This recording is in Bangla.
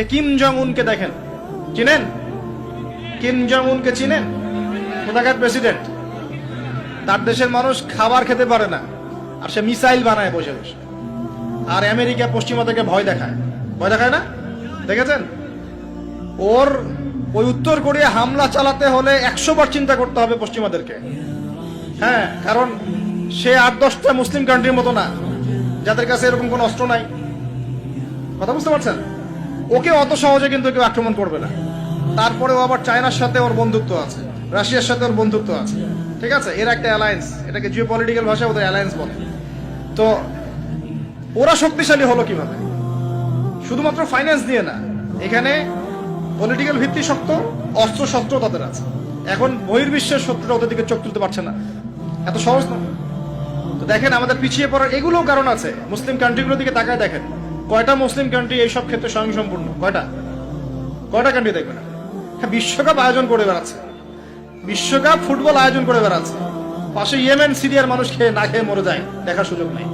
যে কিম জং উনকে দেখেন। চিনেন? কিম জং উনকে চিনেন? কোথাকার প্রেসিডেন্ট? তার দেশের মানুষ খাবার খেতে পারে না, আর সে মিসাইল বানায় বসে বসে। আর আমেরিকা পশ্চিমা থেকে ভয় দেখায়। ভয় দেখায় না? দেখেছেন? ওর ওই উত্তর কোরিয়া হামলা চালাতে হলে একশো বার চিন্তা করতে হবে পশ্চিমাদেরকে। হ্যাঁ কারণ সে আট দশটা মুসলিম কান্ট্রির মতো না, যাদের কাছে এরকম কোনো অস্ত্র নাই। কথা বুঝতে পারছেন? ওকে অত সহজে কিন্তু কেউ আক্রমণ করবে না। তারপরে ও আবার চায়নার সাথে ওর বন্ধুত্ব আছে, রাশিয়ার সাথে ওর বন্ধুত্ব আছে, ঠিক আছে? এর একটা অ্যালায়েন্স এটাকে জিও পলিটিক্যাল ভাষায় ওদের অ্যালায়েন্স বলে। তো ওরা শক্তিশালী হলো কীভাবে? শুধুমাত্র ফাইন্যান্স দিয়ে না, এখানে পলিটিক্যাল ভিত্তি শক্ত অস্ত্র শস্ত্র তাদের আছে। এখন বহির্বিশ্বের শত্রুরা ওদের দিকে চোখ তুলতে পারছে না। এত সহজ না। তো দেখেন, আমাদের পিছিয়ে পড়ার এগুলোও কারণ আছে। মুসলিম কান্ট্রিগুলোর দিকে তাকায় দেখেন। কয়টা মুসলিম কান্ট্রি এইসব ক্ষেত্রে স্বয়ংসম্পূর্ণ? কয়টা? কয়টা কান্ট্রি দেখবেন হ্যাঁ বিশ্বকাপ আয়োজন করে বেড়াচ্ছে। বিশ্বকাপ ফুটবল আয়োজন করে বেড়াচ্ছে। পাশে ইয়েমেন, সিরিয়ার মানুষ খেয়ে না খেয়ে মরে যায়, দেখার সুযোগ নেই।